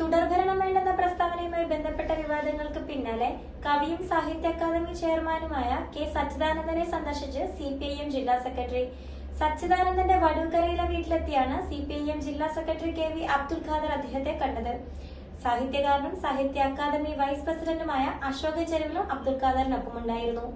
തുടർഭരണം വേണ്ടെന്ന പ്രസ്താവനയുമായി ബന്ധപ്പെട്ട വിവാദങ്ങൾക്ക് പിന്നാലെ കവിയും സാഹിത്യ അക്കാദമി ചെയർമാനുമായ കെ സച്ചിദാനന്ദനെ സന്ദർശിച്ച് സി പി ഐ എം ജില്ലാ സെക്രട്ടറി. സച്ചിദാനന്ദന്റെ വടൂക്കരയിലെ വീട്ടിലെത്തിയാണ് സി പി ഐ എം ജില്ലാ secretary K V Abdul Khader അദ്ദേഹത്തെ കണ്ടത്. സാഹിത്യകാരനും സാഹിത്യ അക്കാദമി വൈസ് പ്രസിഡന്റുമായ അശോക ചെരുവിലും അബ്ദുൽ ഖാദറിനൊപ്പമുണ്ടായിരുന്നു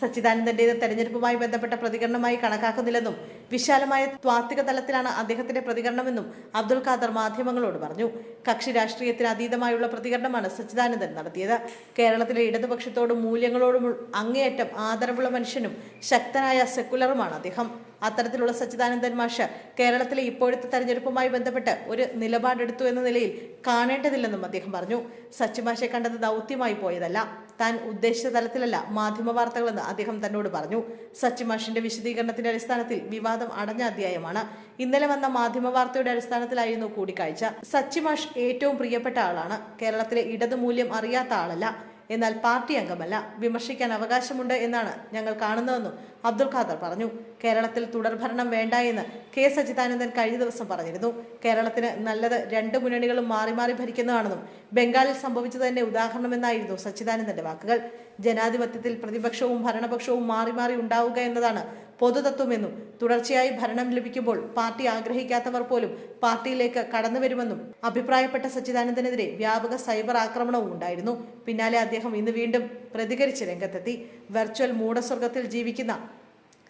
സച്ചിദാനന്ദന്റെ തെരഞ്ഞെടുപ്പുമായി ബന്ധപ്പെട്ട പ്രതികരണമായി കണക്കാക്കുന്നില്ലെന്നും വിശാലമായ ത്വാത്വിക തലത്തിലാണ് അദ്ദേഹത്തിന്റെ പ്രതികരണമെന്നും അബ്ദുൽ ഖാദർ മാധ്യമങ്ങളോട് പറഞ്ഞു. കക്ഷി രാഷ്ട്രീയത്തിന് അതീതമായുള്ള പ്രതികരണമാണ് സച്ചിദാനന്ദൻ നടത്തിയത്. കേരളത്തിലെ ഇടതുപക്ഷത്തോടും മൂല്യങ്ങളോടും അങ്ങേയറ്റം ആദരവുള്ള മനുഷ്യനും ശക്തനായ സെക്കുലറുമാണ് അദ്ദേഹം. അത്തരത്തിലുള്ള സച്ചിദാനന്ദൻ മാഷ് കേരളത്തിലെ ഇപ്പോഴത്തെ തെരഞ്ഞെടുപ്പുമായി ബന്ധപ്പെട്ട് ഒരു നിലപാടെടുത്തു എന്ന നിലയിൽ കാണേണ്ടതില്ലെന്നും അദ്ദേഹം പറഞ്ഞു. സച്ചിമാഷെ കണ്ടത് ദൗത്യമായി പോയതല്ല. താൻ ഉദ്ദേശിച്ച തലത്തിലല്ല മാധ്യമ വാർത്തകളെന്ന് അദ്ദേഹം തന്നോട് പറഞ്ഞു. സച്ചിമാഷിന്റെ വിശദീകരണത്തിന്റെ അടിസ്ഥാനത്തിൽ വിവാദം അടഞ്ഞ അധ്യായമാണ്. ഇന്നലെ വന്ന മാധ്യമ വാർത്തയുടെ അടിസ്ഥാനത്തിലായിരുന്നു കൂടിക്കാഴ്ച. സച്ചിമാഷ് ഏറ്റവും പ്രിയപ്പെട്ട ആളാണ്. കേരളത്തിലെ ഇടതുമൂല്യം അറിയാത്ത ആളല്ല. എന്നാൽ പാർട്ടി അംഗമല്ല. വിമർശിക്കാൻ അവകാശമുണ്ട് എന്നാണ് ഞങ്ങൾ കാണുന്നതെന്നും അബ്ദുൽ ഖാദർ പറഞ്ഞു. കേരളത്തിൽ തുടർഭരണം വേണ്ട എന്ന് കെ സച്ചിദാനന്ദൻ കഴിഞ്ഞ ദിവസം പറഞ്ഞിരുന്നു. കേരളത്തിന് നല്ലത് രണ്ട് മുന്നണികളും മാറി മാറി ഭരിക്കുന്നതാണെന്നും ബംഗാളിൽ സംഭവിച്ചത് തന്നെ ഉദാഹരണമെന്നായിരുന്നു സച്ചിദാനന്ദന്റെ വാക്കുകൾ. ജനാധിപത്യത്തിൽ പ്രതിപക്ഷവും ഭരണപക്ഷവും മാറി മാറി ഉണ്ടാവുക എന്നതാണ് പൊതുതത്വമെന്നും തുടർച്ചയായി ഭരണം ലഭിക്കുമ്പോൾ പാർട്ടി ആഗ്രഹിക്കാത്തവർ പോലും പാർട്ടിയിലേക്ക് കടന്നുവരുമെന്നും അഭിപ്രായപ്പെട്ട സച്ചിദാനന്ദനെതിരെ വ്യാപക സൈബർ ആക്രമണവും ഉണ്ടായിരുന്നു. പിന്നാലെ അദ്ദേഹം ഇന്ന് വീണ്ടും പ്രതികരിച്ച് രംഗത്തെത്തി. വെർച്വൽ മൂടസ്വർഗത്തിൽ ജീവിക്കുന്ന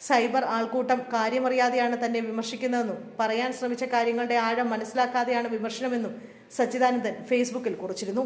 സൈബർ ആൾക്കൂട്ടം കാര്യമറിയാതെയാണ് തന്നെ വിമർശിക്കുന്നതെന്നും പറയാൻ ശ്രമിച്ച കാര്യങ്ങളുടെ ആഴം മനസ്സിലാക്കാതെയാണ് വിമർശനമെന്നും സച്ചിദാനന്ദൻ ഫേസ്ബുക്കിൽ കുറിച്ചിരുന്നു.